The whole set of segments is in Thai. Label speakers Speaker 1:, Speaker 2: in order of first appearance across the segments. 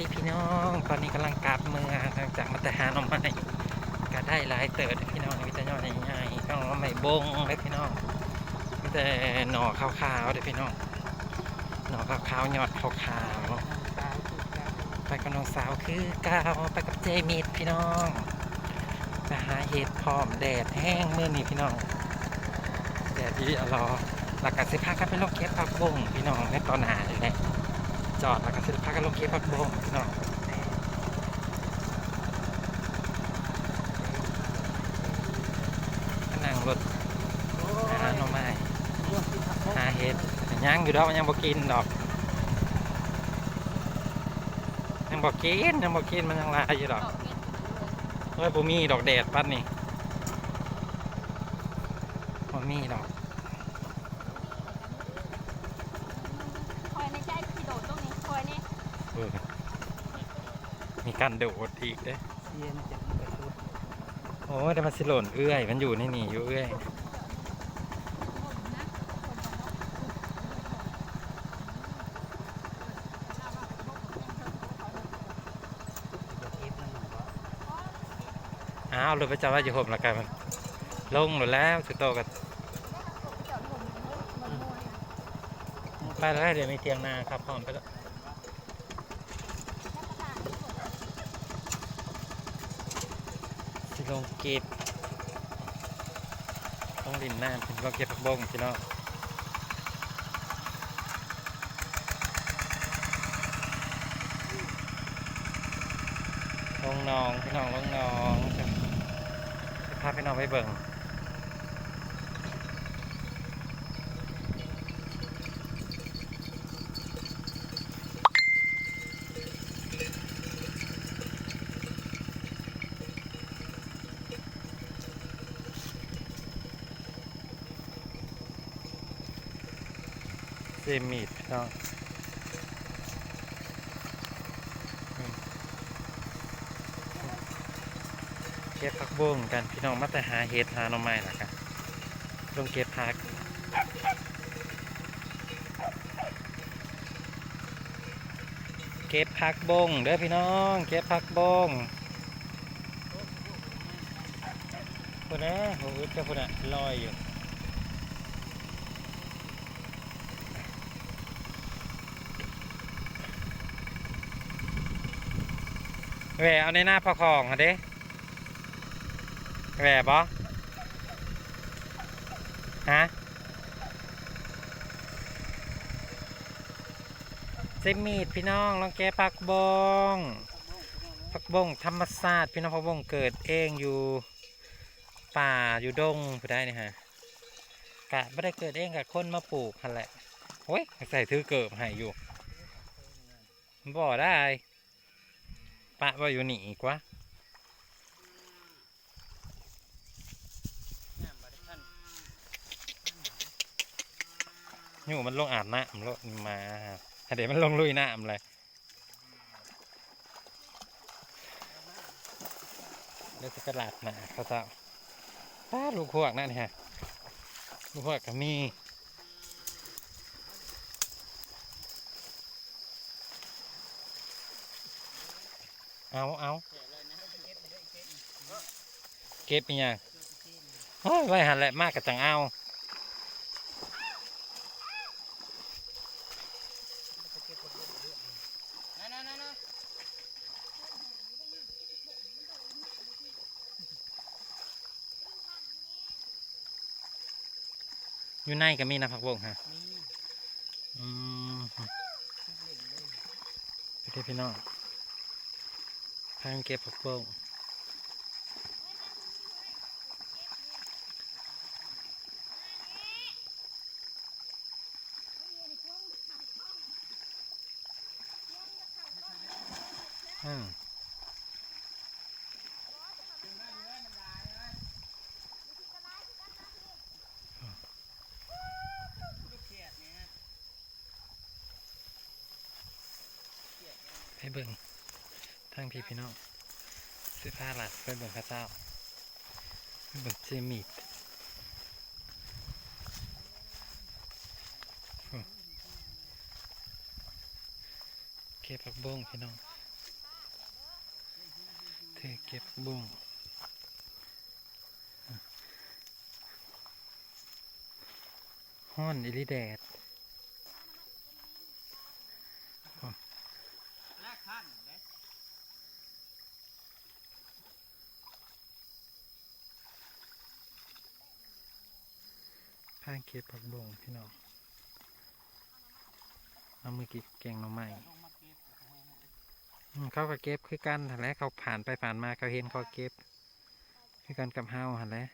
Speaker 1: ดีพี่น้อง ตอนนี้กำลังกลับเมืองหลังจากมาแต่หาหน่อไม้ก็ได้หลายเติร์ดพี่น้องมีแต่ยอดใหญ่ๆก็หน่อไม้บงเลยพี่น้องมีแต่หน่อขาวๆเลยพี่น้องหน่อขาวๆยอดขาวๆไปกับน้องสาวคือเก้าวไปกับเจมิดพี่น้องไปหาเห็ดพร้อมแดดแห้งเมื่อนี้พี่น้องแดดดีอรอหลักการสิพากันไปลงเก็บผักบงพี่น้องในตอนหนาเลยแหละ จอดแล้วก็สิพากันลงเก็บผักบงพี่น้องก็นั่งรถหาหน่อไม้หาเห็ดยังอยู่ดอกยังบ่กินดอกยังบ่กินยังบ่กินมันยังลายอยู่ดอกเฮ้ยบ่มีดอกแดดปัดนี่บ่มีดอก
Speaker 2: คอยในใจขี่โดดตรงนี้คอยนี่
Speaker 1: เออมี การโดดอีกเด้
Speaker 3: เสียนจ๊ะไปดู
Speaker 1: โอ้แต่มันสิหล่นเอื้อย มันอยู่นี่นี่อยู่เอื้อยอ้าวเลยไปจับว่าอยู่ห่มละกันมันลงหมดแล้วสุดโตกันไปแล้วเดี๋ยวมีเตียงนาครับพร้อมไปแล้วสิลง เก็บต้องดินน้ำสิลงเก็บผักบงพี่น้องลงนองพี่น้องลงนองพาพี่น้องไปเบิ่ง เมิดพี่น้องเก็บผักบุ้งกันพี่น้องมาแต่หาเห็ดหาหน่อไม้ล่ะกันลงเก็บผักเก็บผักบงเด้อพี่น้อง เก็บผักบงคนนะโหอึดกับคนน่ะลอยอยู่ แหวเอาในหน้าพอของอะเด้แหวบอฮะเซมีดพี่น้องลองแกะผักบงผักบงธรรมศาสตร์พี่น้องผักบงเกิดเองอยู่ป่าอยู่ดงผู้ได้นี่ฮะกะไม่ได้เกิดเองกับคนมาปลูกหันแหละโอ้ยใส่ถือเกิบให้อยู่บ่ได้ ปะว่าอยู่นี่อีกวะอยู่มันลงอาบน้ำลงมาเดี๋ยวมันลงลุยน้ำเลยเดี๋ยวจะกระลาดหนาเขาเจ้าป้าลูกพวกนั่นฮะลูกพวกก็มี เอาเอาเก็บอีกอย่างโอ้ยไว้หันแหละมากกับจังเอาอยู่ในก็มีนะผักบงฮะ
Speaker 3: นี่
Speaker 1: อืม
Speaker 3: ชุดเล่งเลย
Speaker 1: พี่เด้อพี่น้อง พากันเก็บผักบุ้งอืมให้เบิ่ง ทางพี่พี่น้องซื้อผ้าหลัดไปเบิ่งพระเจ้าเบิ่งเจมีดเก็บบผักบุ้งพี่น้องเทเก็บบุ้งห้อนอิลิแดด
Speaker 3: แรกขั้นเด้
Speaker 1: พา เก็บผักบุ้งพี่น้องเอามือกินแกงหน่อไม้
Speaker 3: องมาเก็บเอาไว้ให้
Speaker 1: อืมเขาก็เก็บคือกันหันแล้วเขาผ่านไปผ่านมาเขาเห็นเขาเก็บ คือกันกับเฮาหันแล้ว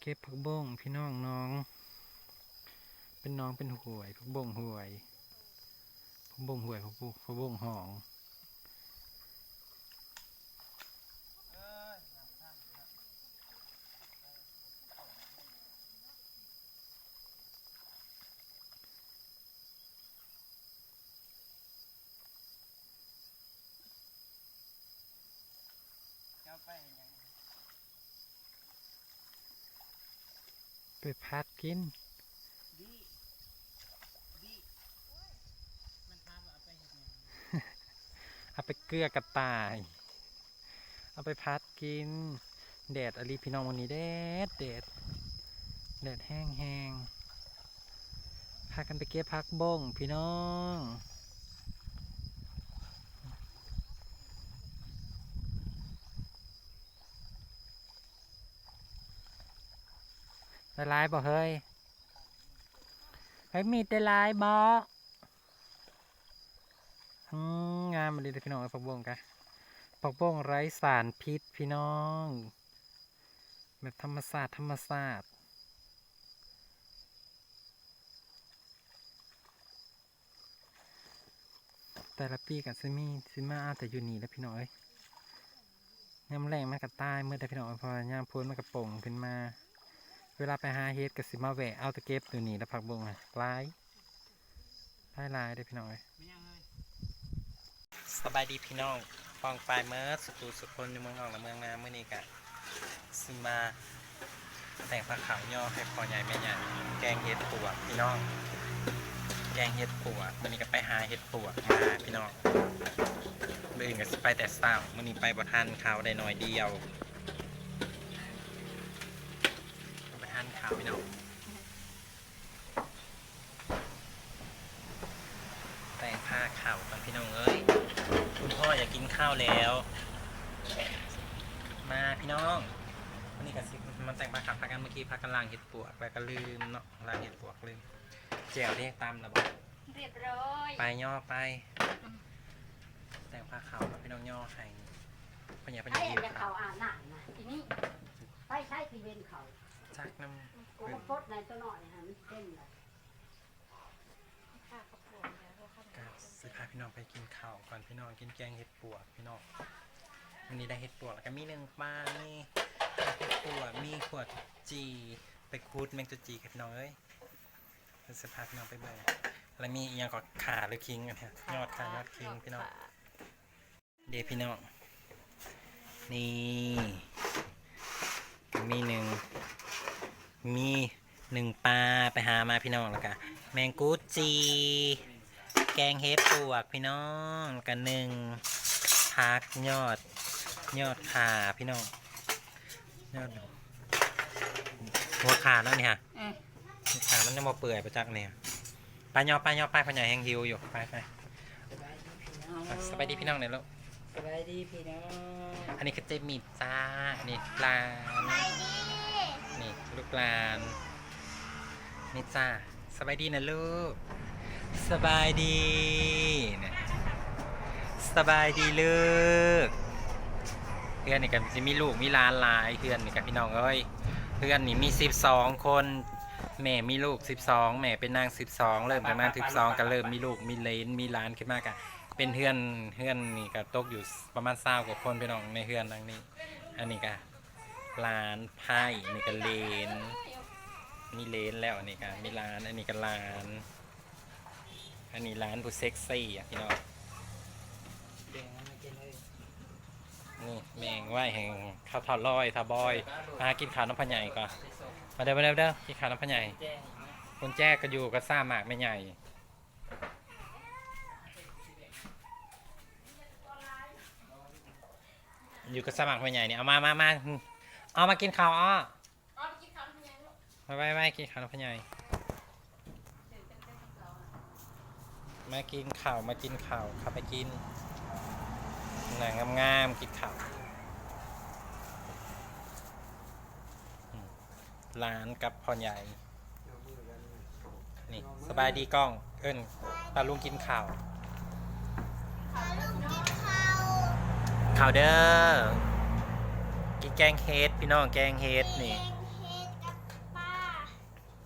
Speaker 1: เก็บผักบุ้งพี่น้องน้อง เป็นน้องเป็นห่วยผักบุ้งห่วยผักบุ้งห่วยผักบุ้งผักบงหอง
Speaker 3: เอ้ยน้ำขั้นนะเจ้า ไปเห็นยัง
Speaker 1: ไปพัดกิน
Speaker 3: ดีดีมันพาว่าเอาไปเห็นยัง
Speaker 1: เอาไปเกลือกระต่าย เอาไปพัดกินแดดอลีพี่น้องวันนี้แดดแดดแดดแห้งแห้งพากันไปเก็บพักบงพี่น้อง ได้ลายบ่เฮ้ยเฮ้ยมีได้ลายบ่อืมงามมาดีเลยพี่น้องผักบงกันผักบงไร้สารพิษพี่น้องแบบธรรมศาสตร์ธรรมศาสตร์แต่ละปีกับซิมีซิมาเอาแต่อยู่นี่แล้วพี่น้อยยามแรงมากกับใต้เมื่อแต่พี่น้อยพอยามพ้นมากระป่งขึ้นมา เวลาไปหาเฮ็ดกับซิมาแหวะเอาตะเก็บอยู่นี่แล้วผักบงอะลายลายลายได้พี่น้อย
Speaker 3: ไม่ยัง
Speaker 1: สบายดีพี่น้องฟองปลายเมื่อสุกุสุคนในเมืองออกและเมืองนาเมื่อนี้กะซิมา แต่งผ้าขาวย่อให้พอใหญ่แม่ใหญ่แกงเห็ดปวกพี่น้อง แกงเห็ดปวกมื่อนี้ก็ไปหาเห็ดปวกมาพี่น้องเมื่ออื่นก็สิไปแต่เช้ามื่อนี้ไปบ่ทันข่าวได้หน่อยเดียว บ่ทันข่าวพี่น้องแต่งผ้าขาวก่อนพี่น้องเอ้ยคุณพ่ออยากกินข้าวแล้ว มาพี่น้องวันนี้ก็สิมันแต่งปลาขับพากันเมื่อกี้พากันล่างเห็ดปวกแล้วก็ลืมเนาะล่างเห็ดปวกลืมแจวเรียกตามนะบอก
Speaker 2: เรียบร้อย
Speaker 1: ไปย่อไป แต่งผ้าขาวแล้วพี่น้องย่อให้ปัญญาปัญญา
Speaker 4: ไอ้
Speaker 1: หิ
Speaker 4: อัน
Speaker 1: ว
Speaker 4: จะเขาอ่านหนังนะทีนี้ไปใช้ทีเวนเขา
Speaker 1: จักน้
Speaker 4: โกโคตรในตัวหน่อยนะฮะมันเต้นเลย
Speaker 2: ค่ะขอบคุณนะทุกคนำ
Speaker 1: ก็สิพาพี่น้องไปกินข้าวก่อนพี่น้องกินแกงเห็ดปวกพี่น้องวันนี้ได้เห็ดปวกแล้วก็มีหนึ่งปลามีเห็ดปวกมีขวดจีไปคูดแมงจุจีกับน้องเอ้ยเดี๋ยวสิพาพี่น้องไปเบิ่งแล้วมีอีกอย่างก็ขาหรือคิงกันเนี่ยยอดขายอดคิงพี่น้องเดยวพี่น้องนี่มีหนึ่ง มีหนึ่งปลาไปหามาพี่น้องแล้วกันแมงกูจี แกงเห็ดปวกพี่น้องแล้วกันหนึ่งพักยอด ยอดขาพี่น้องยอดหัวขาแล้วนี่ฮะ
Speaker 2: เอ้ย
Speaker 1: หัวขามันยังมาเปื่อยประจักเนี่ยไปย่อไปย่อไปพญาแหงหิวอยู่ไปไป
Speaker 3: สบายดีพี่น้อง
Speaker 1: สบายดีพี่น้องเนี่ยลูก
Speaker 3: สบายดีพี่น้อง
Speaker 1: อันนี้คือเจมีจ้านี่ปลานี่ ลูกปลานนี่จ้าสบายดีนะลูก สบายดีเนี่ยสบายดีลูกเพื่อนนี่กันจะมีลูกมีหลานหลายเพื่อนนี่กับพี่น้องเอ้ยเพื่อนนี่มีสิบสองคนแม่มีลูกสิบสองแม่เป็นนางสิบสองเริ่มจากนางสิบสองก็เริ่มมีลูกมีเลนมีหลานขึ้นมากะเป็นเพื่อนเพื่อนนี่ก็ตกอยู่ประมาณเศร้ากว่าคนพี่น้องในเพื่อนดังนี้ อันนี้ก็ ร้านไพ่อันนี้ก็เลนนี่เลนแล้วอันนี้ก็มีร้านอันนี้ก็ร้าน อันนี้ร้านผู้เซ็กซี่อะพี่น้อง
Speaker 3: นี่
Speaker 1: แมงว่ายแห่งข้าวทอดลอยทาบอยมากินข้าวน้ำพะใหญ่ก่อนมาเด้อมาเด้อเด้อกินข้าวน้ำพะใหญ่คุณแจ้ก็อยู่ก็ซ่าหมากไม่ใหญ่อยู่กับสมัครใหญ่เนี่ยเอามามามา เอามากินข้าวอ้อ
Speaker 2: อ๋อไปกินข้าวทำยังลูก
Speaker 1: ไปไปไปกินข้าวพ่อใหญ่มากินข้าวมากินข้าวขับไปกินหนังงามๆกินข้าวอืมร้านกับพ่อใหญ่ นี่สบายดีกล้อง เอิ้นตาลุงกินข้าวข้าวเด้อ กินแกงเฮ็ดพี่น้องแกงเฮ็ดนี่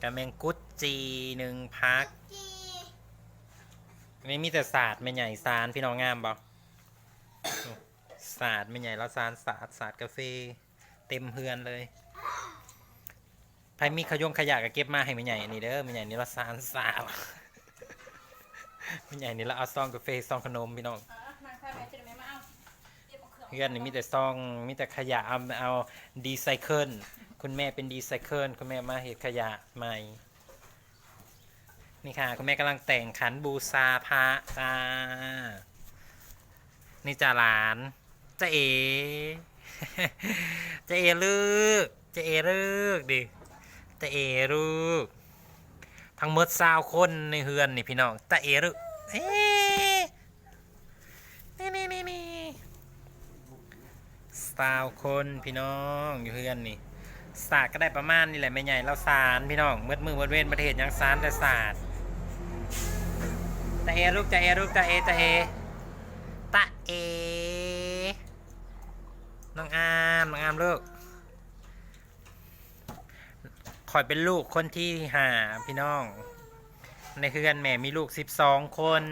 Speaker 1: กะแมงกุดจีหนึ่งพักไม่มีแต่ศาสตร์ไม่ใหญ่ซานพี่น้องงามบ่ศาสตร์ไม่ใหญ่แล้วซานศาสตร์ศาสตร์กาแฟเต็มเฮือนเลยใครมีขยงขยะก็เก็บมาให้ไม่ใหญ่อันนี้เด้อไม่ใหญ่นี่ละซานสาวไม่ใหญ่นี่ละเอาซองกาแฟซองขนมพี่น้อง
Speaker 2: เออมาค่ะแม่จะได้ไม่มา
Speaker 1: พื่อนนี่มีแต่ซองมีแต่ขยะเอาเอาดีไซเคิลคุณแม่เป็นดีไซเคิลคุณแม่มาเห็ดขยะใหม่ นี่ค่ะ คุณแม่กำลังแต่งขันบูชาพระจ้านี่จ่าหลานจะเอจะเอลูกจะเอลูกดิจะเอลูกทั้งหมดสาวคนในเฮือนนี่พี่น้องจะเอลูกเอ๊ะนี่นี่นี่นี่ สาวคนพี่น้องอยู่เฮือนนี่ศาสตร์ก็ได้ประมาณนี่แหละไม่ใหญ่เราสารพี่น้องเมื่อมือเมื่อเว้นประเทศยังสารแต่ศาสตร์ตาเอลูกตาเอลูกตาเอตาเอตาเอน้องอามน้องอามลูกคอยเป็นลูกคนที่หาพี่น้อง ในเฮือนแม่มีลูกสิบสองคน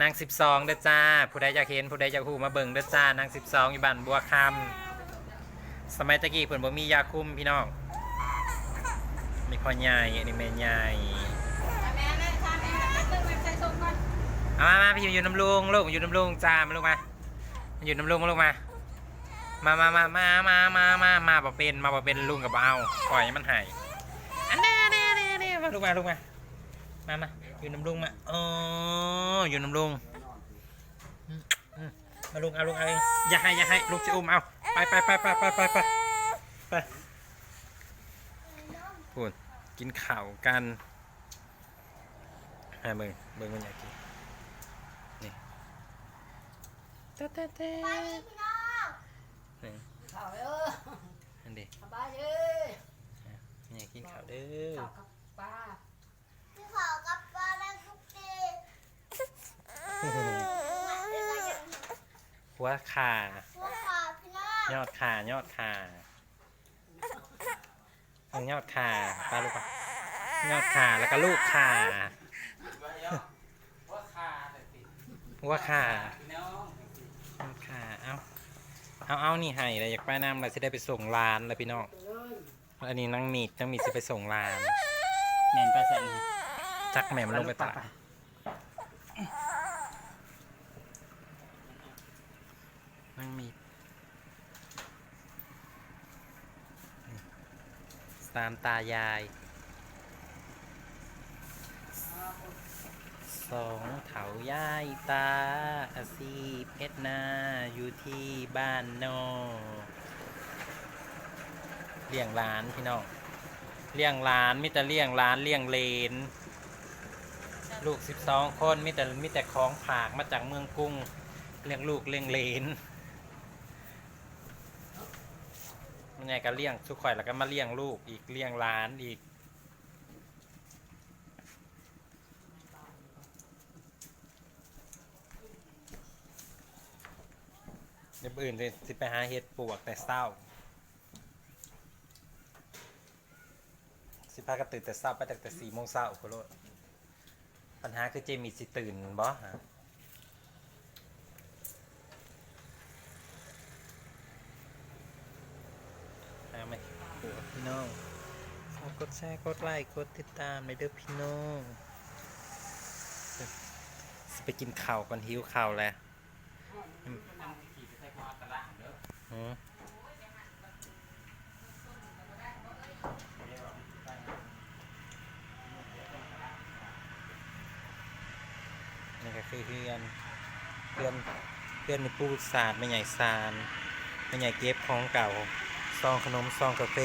Speaker 1: นางสิบสองเด้อจ้า ผู้ใดอยากเห็นผู้ใดอยากหูมาเบิ่งเด้อจ้านางสิบสองอยู่บ้านบัวคำสมัยตะกี้เพิ่นบ่มียาคุมพี่น้องมีพ่อใหญ่อันนี้แม่ใหญ่
Speaker 2: มาแม่แม่ตึ้งแม่ใส่ส่งก่อน
Speaker 1: เอามามาพี่อยู่น้ำลุงลูกอยู่น้ำลุงจ้ามาลูกมาอยู่น้ำลุงมาลูกมามามามามามามามามาบ่เป็นมาบ่เป็นลุงกับเอาปล่อยมันหายอันนี้อันนี้อันนี้อันนี้มาลูกมาลูกมามามา อยู่น้ำลุงมาอ๋ออยู่น้ำลุงอืมอืมมาลุงเอาลุงเอาเองอย่าให้อย่าให้ลุงจะอุ้มเอาไปไปไปไปไปไปไปไปพูดกินข้าวกันให้เบิ่งเบิ่งมันอยากกินนี่เต้เต้เต้นี่
Speaker 4: ข้าวเด้อ
Speaker 1: อันนี้
Speaker 4: สบายเด้อ
Speaker 1: อยากกินข้าวเด้อ
Speaker 4: ข้าวกับปลา
Speaker 1: หัวขายอดขายอดขาเอายอดขาปลาลูกปะยอดขาแล้วก็ลูกขา
Speaker 3: ว่าคาแต่ติด
Speaker 1: หัวขา
Speaker 3: พี่น้อง
Speaker 1: ยอดขาเอาเอาเอานี่ให้เลยอยากไปน้ำเราจะได้ไปส่งร้านเลยพี่น้องอันนี้นั่งมีดนั่งมีดจะไปส่งร้าน
Speaker 3: แม่นไปใส่
Speaker 1: จักแม่มันลงไปตลาด นั่งมีตามตายายสองเถายายตาอาซีเพชรนาอยู่ที่บ้านนอกเลี้ยงหลานพี่น้องเลี้ยงหลานมิแต่เลี้ยงหลานเลี้ยงเลน ลูกสิบสองคนมิแต่มิแต่ของผากมาจากเมืองกรุงเลี้ยงลูกเลี้ยงเลน มันไงก็เลี้ยงทุกข่อยแล้วก็มาเลี้ยงลูกอีกเลี้ยงหลานอีก เดี๋ยวอื่นสิไปหาเห็ดปวกแต่เศร้า สิพากันตื่นแต่เศร้าไปตั้งแต่สี่โมงเช้าโคโรปัญหาคือเจมี่สิตื่นบ่ฮะาไหมโอ้พี่น้องฝากกดแชร์กดไลค์กดติดตามในเด้อพี่น้องสิไปกินข้าวก่อนหิวข้าวแล้ว
Speaker 3: ขี่ไปใส่ความตลาดเด้อ
Speaker 1: อืมนี่ก็คือเพื่อนเพื่อนเพื่อนในปูศาสตร์ไม่ใหญ่ซานไม่ใหญ่เก็บของเก่า ซองขนมซองกาแฟ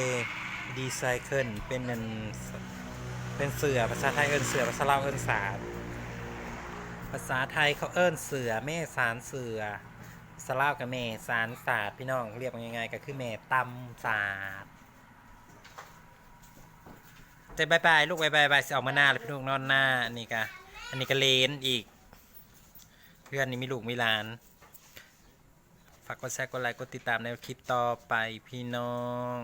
Speaker 1: ดีไซเคิลเป็นนันเป็นเสือภาษาไทยเอิ้นเสือภาษาลาวเอิ้นศาสตร์ภาษาไทยเขาเอิ้นเสือแม่สารเสือสลาวกับแม่สารศาสตร์พี่น้องเรียกง่ายๆก็คือแม่ตำศาสตร์แต่บายบายลูกบายบายบายสิออกมาหน้าเลยพี่ลูกนอนหน้าอันนี้กะอันนี้ก็เลนอีก เพื่อนนี่มีลูกมีหลาน ฝากกดแชร์กดไลค์กดติดตามในคลิปต่อไปพี่น้อง